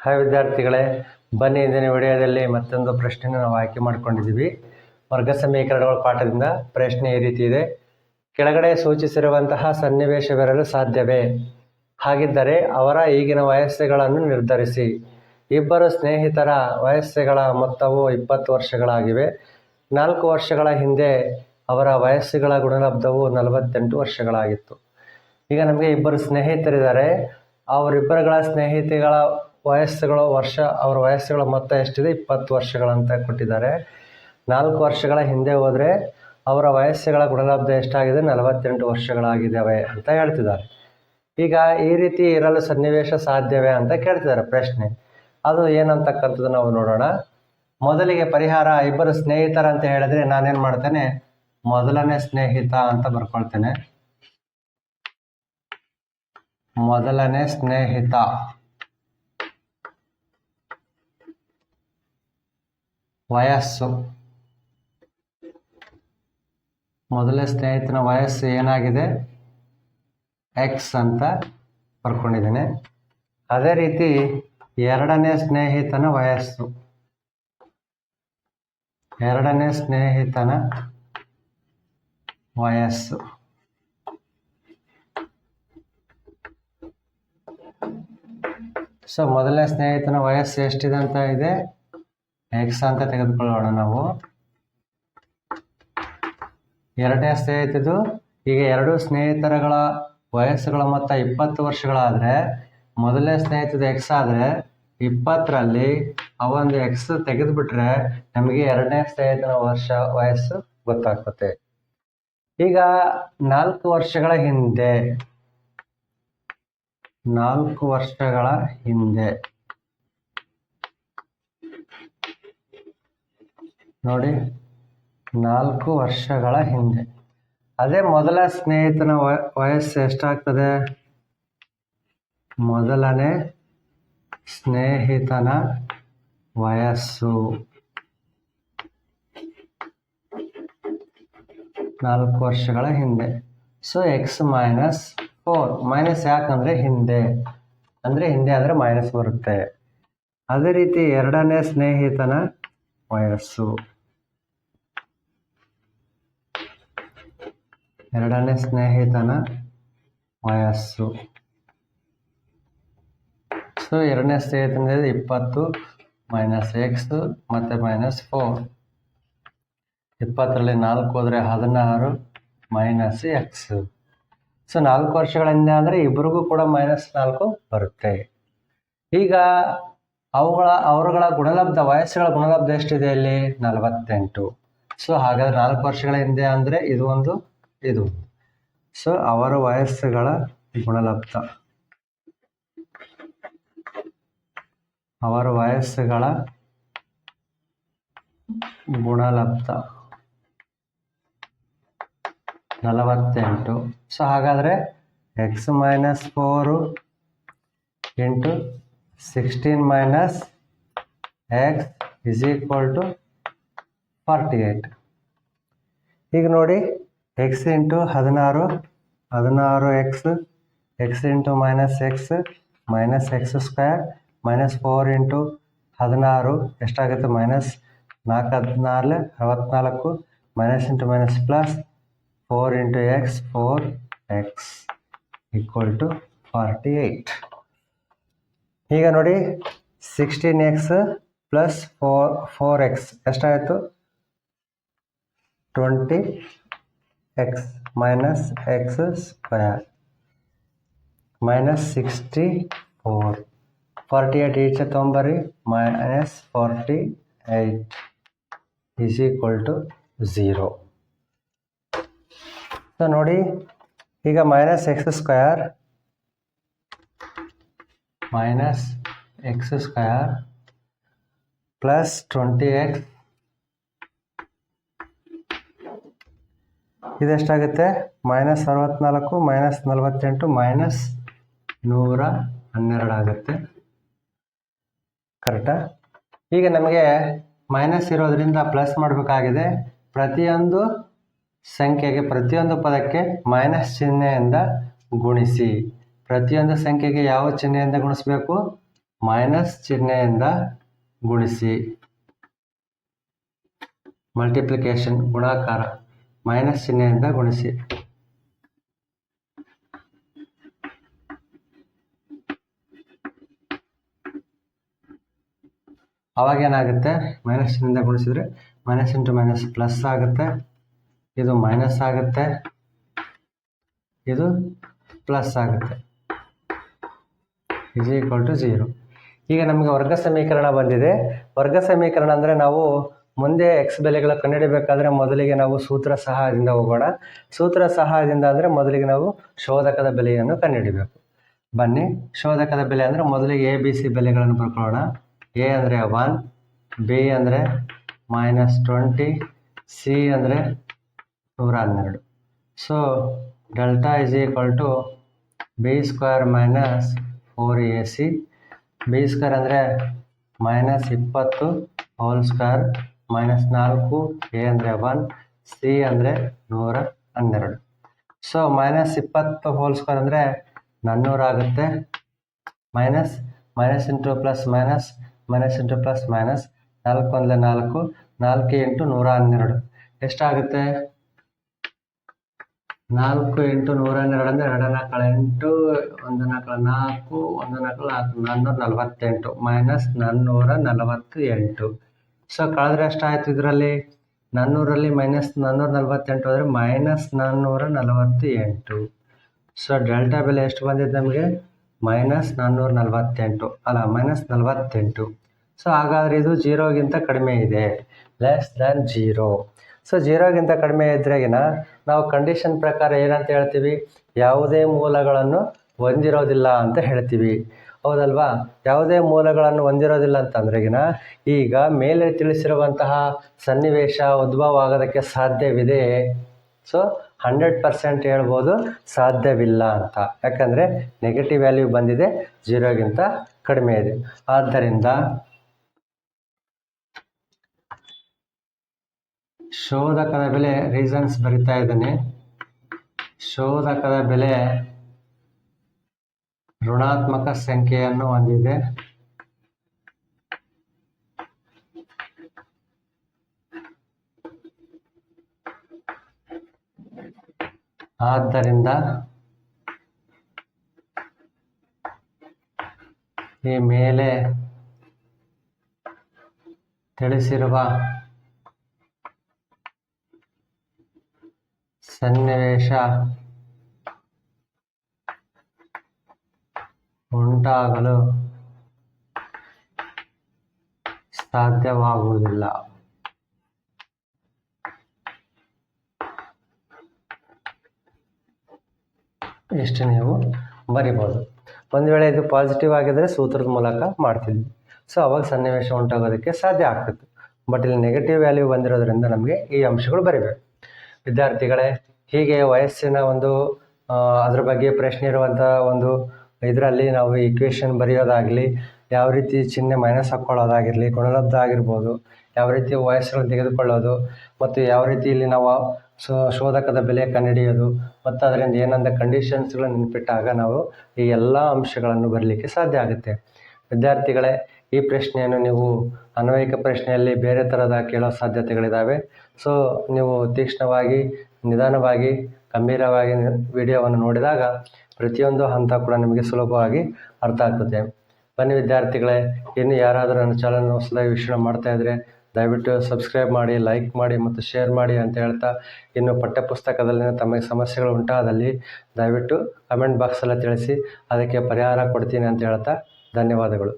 Hi ವಿದ್ಯಾರ್ಥಿಗಳೇ, ಬನ್ನಿ ಇಂದಿನ ವಿಡಿಯೋದಲ್ಲಿ ಮತ್ತೊಂದು ಪ್ರಶ್ನೆಯನ್ನು ನಾವು ಆಯ್ಕೆ ಮಾಡ್ಕೊಂಡಿದ್ದೀವಿ. ವರ್ಗ ಸಮೀಕರಣಗಳ ಪಾಠದಿಂದ ಪ್ರಶ್ನೆ ಈ ರೀತಿ ಇದೆ. ಕೆಳಗಡೆ ಸೂಚಿಸಿರುವಂತಹ ಸನ್ನಿವೇಶವಿರಲು ಸಾಧ್ಯವೇ? ಹಾಗಿದ್ದರೆ ಅವರ ಈಗಿನ ವಯಸ್ಸುಗಳನ್ನು ನಿರ್ಧರಿಸಿ. ಇಬ್ಬರು ಸ್ನೇಹಿತರ ವಯಸ್ಸುಗಳ ಮೊತ್ತವು ಇಪ್ಪತ್ತು ವರ್ಷಗಳಾಗಿವೆ. ನಾಲ್ಕು ವರ್ಷಗಳ ಹಿಂದೆ ಅವರ ವಯಸ್ಸುಗಳ ಗುಣಲಬ್ಧವು ನಲವತ್ತೆಂಟು ವರ್ಷಗಳಾಗಿತ್ತು. ಈಗ ನಮಗೆ ಇಬ್ಬರು ಸ್ನೇಹಿತರಿದ್ದಾರೆ. ಅವರಿಬ್ಬರುಗಳ ಸ್ನೇಹಿತೆಗಳ ವಯಸ್ಸುಗಳು, ವರ್ಷ, ಅವರ ವಯಸ್ಸುಗಳ ಮೊತ್ತ ಎಷ್ಟಿದೆ? ಇಪ್ಪತ್ತು ವರ್ಷಗಳಂತ ಕೊಟ್ಟಿದ್ದಾರೆ. ನಾಲ್ಕು ವರ್ಷಗಳ ಹಿಂದೆ ಹೋದರೆ ಅವರ ವಯಸ್ಸುಗಳ ಗುಣಲಬ್ಧ ಎಷ್ಟಾಗಿದೆ? ನಲವತ್ತೆಂಟು ವರ್ಷಗಳಾಗಿದ್ದಾವೆ ಅಂತ ಹೇಳ್ತಿದ್ದಾರೆ. ಈಗ ಈ ರೀತಿ ಇರಲು ಸನ್ನಿವೇಶ ಸಾಧ್ಯವೇ ಅಂತ ಕೇಳ್ತಿದ್ದಾರೆ ಪ್ರಶ್ನೆ. ಅದು ಏನಂತಕ್ಕಂಥದ್ದು ನಾವು ನೋಡೋಣ. ಮೊದಲಿಗೆ ಪರಿಹಾರ, ಇಬ್ಬರು ಸ್ನೇಹಿತರ ಅಂತ ಹೇಳಿದ್ರೆ ನಾನೇನು ಮಾಡ್ತೇನೆ? ಮೊದಲನೇ ಸ್ನೇಹಿತ ಅಂತ ಬರ್ಕೊಳ್ತೇನೆ. ಮೊದಲನೇ ಸ್ನೇಹಿತ. ವಯಸ್ಸು. ಮೊದಲನೇ ಸ್ನೇಹಿತನ ವಯಸ್ಸು ಏನಾಗಿದೆ? ಎಕ್ಸ್ ಅಂತ ಬರ್ಕೊಂಡಿದ್ದೀನಿ. ಅದೇ ರೀತಿ ಎರಡನೇ ಸ್ನೇಹಿತನ ವಯಸ್ಸು. ಎರಡನೇ ಸ್ನೇಹಿತನ ವಯಸ್ಸು. ಸೊ ಮೊದಲನೇ ಸ್ನೇಹಿತನ ವಯಸ್ಸು ಎಷ್ಟಿದೆ ಅಂತ ಇದೆ? ಎಕ್ಸ್ ಅಂತ ತೆಗೆದುಕೊಳ್ಳೋಣ ನಾವು. ಎರಡನೇ ಸ್ನೇಹಿತದು ಈಗ ಎರಡು ಸ್ನೇಹಿತರಗಳ ವಯಸ್ಸುಗಳ ಮೊತ್ತ ಇಪ್ಪತ್ತು ವರ್ಷಗಳಾದರೆ, ಮೊದಲನೇ ಸ್ನೇಹಿತದ ಎಕ್ಸ್ ಆದರೆ ಇಪ್ಪತ್ತರಲ್ಲಿ ಆ ಒಂದು ಎಕ್ಸ್ ತೆಗೆದುಬಿಟ್ರೆ ನಮಗೆ ಎರಡನೇ ಸ್ನೇಹಿತನ ವರ್ಷ ವಯಸ್ಸು ಗೊತ್ತಾಗ್ತದೆ. ಈಗ ನಾಲ್ಕು ವರ್ಷಗಳ ಹಿಂದೆ, ನಾಲ್ಕು ವರ್ಷಗಳ ಹಿಂದೆ ನೋಡಿ, ನಾಲ್ಕು ವರ್ಷಗಳ ಹಿಂದೆ. ಅದೇ ಮೊದಲ ಸ್ನೇಹಿತನ ವಯಸ್ಸು ಎಷ್ಟಾಗ್ತದೆ? ಮೊದಲನೇ ಸ್ನೇಹಿತನ ವಯಸ್ಸು. ನಾಲ್ಕು ವರ್ಷಗಳ ಹಿಂದೆ. So X minus four minus ಯಾಕಂದರೆ ಹಿಂದೆ. ಅಂದರೆ ಹಿಂದೆ ಆದರೆ ಮೈನಸ್ ಬರುತ್ತೆ. ಅದೇ ರೀತಿ ಎರಡನೇ ಸ್ನೇಹಿತನ ವಯಸ್ಸು. ಎರಡನೇ ಸ್ನೇಹಿತನ ವಯಸ್ಸು. ಸೊ ಎರಡನೇ ಸ್ನೇಹಿತನ ಇಪ್ಪತ್ತು ಮೈನಸ್ ಎಕ್ಸ್ ಮತ್ತು ಮೈನಸ್ ಫೋರ್ ಇಪ್ಪತ್ತರಲ್ಲಿ ನಾಲ್ಕು ಹೋದರೆ ಹದಿನಾರು ಮೈನಸ್ ಎಕ್ಸ್ ಸೊ ನಾಲ್ಕು ವರ್ಷಗಳ ಹಿಂದೆ ಅಂದರೆ ಇಬ್ಬರಿಗೂ ಕೂಡ ಮೈನಸ್ ನಾಲ್ಕು ಬರುತ್ತೆ. ಈಗ ಅವುಗಳ, ಅವರುಗಳ ಗುಣಲಬ್ಧ, ವಯಸ್ಸುಗಳ ಗುಣಲಬ್ಧ ಎಷ್ಟಿದೆ ಇಲ್ಲಿ? ನಲವತ್ತೆಂಟು. ಸೊ ಹಾಗಾದ್ರೆ ನಾಲ್ಕು ವರ್ಷಗಳ ಹಿಂದೆ ಅಂದರೆ ಇದು ಒಂದು ಇದು. ಸೊ ಅವರ ವಯಸ್ಸುಗಳ ಗುಣಲಬ್ಧ. ಅವರ ವಯಸ್ಸುಗಳ ಗುಣಲಬ್ಧ. ನಲವತ್ತೆಂಟು. ಸೊ ಹಾಗಾದರೆ X minus four into sixteen minus X is equal to forty eight ಈಗ ನೋಡಿ ಎಕ್ಸ್ ಇಂಟು ಹದಿನಾರು ಹದಿನಾರು X X into minus X minus X square minus four into ಹದಿನಾರು, ಎಷ್ಟಾಗುತ್ತೆ? ಮೈನಸ್ ನಾಲ್ಕು ಹದಿನಾರು ಅರವತ್ನಾಲ್ಕು minus into minus plus four into X four X equal to forty eight ಈಗ ನೋಡಿ sixteen X plus four four X ಎಷ್ಟಾಯಿತು? Twenty X minus X square minus sixty four forty eight ಈಚೆ ತೊಂಬರಿ minus forty eight is equal to zero so ನೋಡಿ, ಈಗ minus X square minus X square plus twenty X ಇದೆಷ್ಟಾಗುತ್ತೆ? Minus ಅರವತ್ನಾಲ್ಕು, minus ನಲವತ್ತೆಂಟು, minus ನೂರ ಹನ್ನೆರಡು ಆಗುತ್ತೆ. ಕರೆಕ್ಟಾ? ಈಗ ನಮಗೆ ಮೈನಸ್ ಇರೋದ್ರಿಂದ ಪ್ಲಸ್ ಮಾಡಬೇಕಾಗಿದೆ. ಪ್ರತಿಯೊಂದು ಸಂಖ್ಯೆಗೆ, ಪ್ರತಿಯೊಂದು ಪದಕ್ಕೆ ಮೈನಸ್ ಚಿಹ್ನೆಯಿಂದ ಗುಣಿಸಿ. ಪ್ರತಿಯೊಂದು ಸಂಖ್ಯೆಗೆ ಯಾವ ಚಿಹ್ನೆಯಿಂದ ಗುಣಿಸಬೇಕು? ಮೈನಸ್ ಚಿಹ್ನೆಯಿಂದ ಗುಣಿಸಿ. ಮಲ್ಟಿಪ್ಲಿಕೇಶನ್ ಗುಣಾಕಾರ. ಮೈನಸ್ ಚಿಹ್ನೆಯಿಂದ ಗುಣಿಸಿ. ಅವಾಗ ಏನಾಗುತ್ತೆ? ಮೈನಸ್ ಚಿಹ್ನೆಯಿಂದ ಗುಣಿಸಿದ್ರೆ ಮೈನಸ್ ಇಂಟು ಮೈನಸ್ ಪ್ಲಸ್ ಆಗುತ್ತೆ. ಇದು ಮೈನಸ್ ಆಗುತ್ತೆ. ಇದು ಪ್ಲಸ್ ಆಗುತ್ತೆ. Is equal to zero. ಈಗ ನಮಗೆ ವರ್ಗ ಸಮೀಕರಣ ಬಂದಿದೆ. ವರ್ಗ ಸಮೀಕರಣ ಅಂದರೆ ನಾವು ಮುಂದೆ ಎಕ್ಸ್ ಬೆಲೆಗಳ ಕಂಡುಹಿಡಬೇಕಾದ್ರೆ ಮೊದಲಿಗೆ ನಾವು ಸೂತ್ರ ಸಹಾಯದಿಂದ ಹೋಗೋಣ. ಸೂತ್ರ ಸಹಾಯದಿಂದ ಅಂದರೆ ಮೊದಲಿಗೆ ನಾವು ಶೋಧಕದ ಬೆಲೆಯನ್ನು ಕಂಡುಹಿಡಬೇಕು. ಬನ್ನಿ, ಶೋಧಕದ ಬೆಲೆ ಅಂದರೆ ಮೊದಲಿಗೆ ಎ ಬಿ ಸಿ ಬೆಲೆಗಳನ್ನು ಬರ್ಕೊಳ್ಳೋಣ ಎ ಅಂದರೆ ಒನ್ ಬಿ ಅಂದರೆ ಮೈನಸ್ ಟ್ವೆಂಟಿ ಸಿ ಅಂದರೆ ನೂರ ಹನ್ನೆರಡು. So delta is equal to B square minus four A C B square ಅಂದರೆ ಮೈನಸ್ ಇಪ್ಪತ್ತು ಹೋಲ್ ಸ್ಕ್ವೇರ್ ಮೈನಸ್ ನಾಲ್ಕು ಎ ಅಂದರೆ ಒನ್ ಸಿ ಅಂದರೆ ನೂರ ಹನ್ನೆರಡು. ಸೊ ಮೈನಸ್ ಇಪ್ಪತ್ತು ಹೋಲ್ ಸ್ಕ್ವೇರ್ ಅಂದರೆ ಆಗುತ್ತೆ. Minus minus into plus minus minus into plus minus ನಾಲ್ಕು ಅಂದರೆ ನಾಲ್ಕು ನಾಲ್ಕು ಇಂಟು ನೂರ ಹನ್ನೆರಡು. ಎಷ್ಟಾಗುತ್ತೆ? ನಾಲ್ಕು ಎಂಟು ನೂರ ಹನ್ನೆರಡು ಅಂದರೆ ಎರಡು ನಾಲ್ಕು ಎಂಟು, ಒಂದು ನಾಲ್ಕು ನಾಲ್ಕು, ಒಂದು ನಾಲ್ಕು ನಾಲ್ಕು ನಾನ್ನೂರ ನಲವತ್ತೆಂಟು. ಮೈನಸ್ ನಾನ್ನೂರ ನಲವತ್ತು ಎಂಟು ಸೊ ಕಳೆದ್ರೆ ಎಷ್ಟಾಯಿತು ಇದರಲ್ಲಿ? ನಾನ್ನೂರಲ್ಲಿ ಮೈನಸ್ ನಾನ್ನೂರ ನಲ್ವತ್ತೆಂಟು ಅಂದರೆ ಮೈನಸ್ ನಾನ್ನೂರ ನಲವತ್ತ ಎಂಟು ಸೊ ಡೆಲ್ಟಾ ಬೆಲೆ ಎಷ್ಟು ಬಂದಿದೆ ನಮಗೆ? ಮೈನಸ್ ನಾನ್ನೂರ ನಲವತ್ತೆಂಟು ಅಲ್ಲ ಮೈನಸ್ ನಲವತ್ತೆಂಟು. ಸೊ ಹಾಗಾದರೆ ಇದು ಜೀರೋಗಿಂತ ಕಡಿಮೆ ಇದೆ. ಲೆಸ್ ದ್ಯಾನ್ ಜೀರೋ ಸೊ ಜೀರೋಗಿಂತ ಕಡಿಮೆ ಇದ್ರಾಗಿನ ನಾವು ಕಂಡೀಷನ್ ಪ್ರಕಾರ ಏನಂತ ಹೇಳ್ತೀವಿ? ಯಾವುದೇ ಮೂಲಗಳನ್ನು ಹೊಂದಿರೋದಿಲ್ಲ ಅಂತ ಹೇಳ್ತೀವಿ. ಹೌದಲ್ವಾ? ಯಾವುದೇ ಮೂಲಗಳನ್ನು ಹೊಂದಿರೋದಿಲ್ಲ ಅಂತಂದ್ರೆಗಿನ ಈಗ ಮೇಲೆ ತಿಳಿಸಿರುವಂತಹ ಸನ್ನಿವೇಶ ಉದ್ಭವ ಆಗೋದಕ್ಕೆ ಸಾಧ್ಯವಿದೆ. ಸೊ ಹಂಡ್ರೆಡ್ ಪರ್ಸೆಂಟ್ ಹೇಳ್ಬೋದು ಸಾಧ್ಯವಿಲ್ಲ ಅಂತ. ಯಾಕಂದರೆ ನೆಗೆಟಿವ್ ವ್ಯಾಲ್ಯೂ ಬಂದಿದೆ ಜೀರೋಗಿಂತ ಕಡಿಮೆ ಇದೆ. ಆದ್ದರಿಂದ ಶೋಧಕದ ಬೆಲೆ ರೀಸನ್ಸ್ ಬರಿತಾ ಇದ್ದೇನೆ. ಶೋಧಕದ ಬೆಲೆ ಋಣಾತ್ಮಕ ಸಂಖ್ಯೆಯನ್ನು ಹೊಂದಿದೆ. ಆದ್ದರಿಂದ ಈ ಮೇಲೆ ತಿಳಿಸಿರುವ ಸನ್ನಿವೇಶ ಉಂಟಾಗಲು ಸಾಧ್ಯವಾಗುವುದಿಲ್ಲ. ಇಷ್ಟು ನೀವು ಬರಿಬೋದು. ಒಂದು ವೇಳೆ ಇದು ಪಾಸಿಟಿವ್ ಆಗಿದ್ದರೆ ಸೂತ್ರದ ಮೂಲಕ ಮಾಡ್ತಿದ್ವಿ ಸೊ ಅವಾಗ ಸನ್ನಿವೇಶ ಉಂಟಾಗೋದಕ್ಕೆ ಸಾಧ್ಯ ಆಗ್ತಿತ್ತು ಬಟ್ ಇಲ್ಲಿ ನೆಗೆಟಿವ್ ವ್ಯಾಲ್ಯೂ ಬಂದಿರೋದ್ರಿಂದ ನಮಗೆ ಈ ಅಂಶಗಳು ಬರಿಬೇಕು. ವಿದ್ಯಾರ್ಥಿಗಳೇ, ಹೀಗೆ ವಯಸ್ಸಿನ ಒಂದು ಅದ್ರ ಬಗ್ಗೆ ಪ್ರಶ್ನೆ ಇರುವಂಥ ಒಂದು ಇದರಲ್ಲಿ ನಾವು ಇಕ್ವೇಷನ್ ಬರೆಯೋದಾಗಲಿ, ಯಾವ ರೀತಿ ಚಿಹ್ನೆ ಮೈನಸ್ ಹಾಕ್ಕೊಳ್ಳೋದಾಗಿರಲಿ ಗುಣಲಬ್ಧ ಆಗಿರ್ಬೋದು, ಯಾವ ರೀತಿ ವಯಸ್ಸುಗಳನ್ನು ತೆಗೆದುಕೊಳ್ಳೋದು, ಮತ್ತು ಯಾವ ರೀತಿ ಇಲ್ಲಿ ನಾವು ಶೋಧಕದ ಬೆಲೆ ಕಂಡುಹಿಡಿಯೋದು, ಮತ್ತು ಅದರಿಂದ ಏನಂದ ಕಂಡೀಷನ್ಸ್ಗಳು ನೆನಪಿಟ್ಟಾಗ ನಾವು ಈ ಎಲ್ಲ ಅಂಶಗಳನ್ನು ಬರಲಿಕ್ಕೆ ಸಾಧ್ಯ ಆಗುತ್ತೆ. ವಿದ್ಯಾರ್ಥಿಗಳೇ, ಈ ಪ್ರಶ್ನೆಯನ್ನು ನೀವು ಅನ್ವಯಿಕ ಪ್ರಶ್ನೆಯಲ್ಲಿ ಬೇರೆ ಥರದ ಕೇಳೋ ಸಾಧ್ಯತೆಗಳಿದ್ದಾವೆ ಸೊ ನೀವು ತೀಕ್ಷ್ಣವಾಗಿ, ನಿಧಾನವಾಗಿ, ಗಂಭೀರವಾಗಿ ವಿಡಿಯೋವನ್ನು ನೋಡಿದಾಗ ಪ್ರತಿಯೊಂದು ಹಂತ ಕೂಡ ನಿಮಗೆ ಸುಲಭವಾಗಿ ಅರ್ಥ ಆಗ್ತದೆ. ಬನ್ನಿ ವಿದ್ಯಾರ್ಥಿಗಳೇ, ಇನ್ನು ಯಾರಾದರೂ ನನ್ನ ಚಾನಲ್ನ ಹೊಸದಾಗಿ ವೀಕ್ಷಣೆ ಮಾಡ್ತಾ ಇದ್ದರೆ ದಯವಿಟ್ಟು ಸಬ್ಸ್ಕ್ರೈಬ್ ಮಾಡಿ, ಲೈಕ್ ಮಾಡಿ ಮತ್ತು ಶೇರ್ ಮಾಡಿ ಅಂತ ಹೇಳ್ತಾ ಇನ್ನು ಪಠ್ಯಪುಸ್ತಕದಲ್ಲಿನ ತಮಗೆ ಸಮಸ್ಯೆಗಳು ಉಂಟಾದಲ್ಲಿ ದಯವಿಟ್ಟು ಕಮೆಂಟ್ ಬಾಕ್ಸಲ್ಲಿ ತಿಳಿಸಿ, ಅದಕ್ಕೆ ಪರಿಹಾರ ಕೊಡ್ತೀನಿ ಅಂತ ಹೇಳ್ತಾ ಧನ್ಯವಾದಗಳು.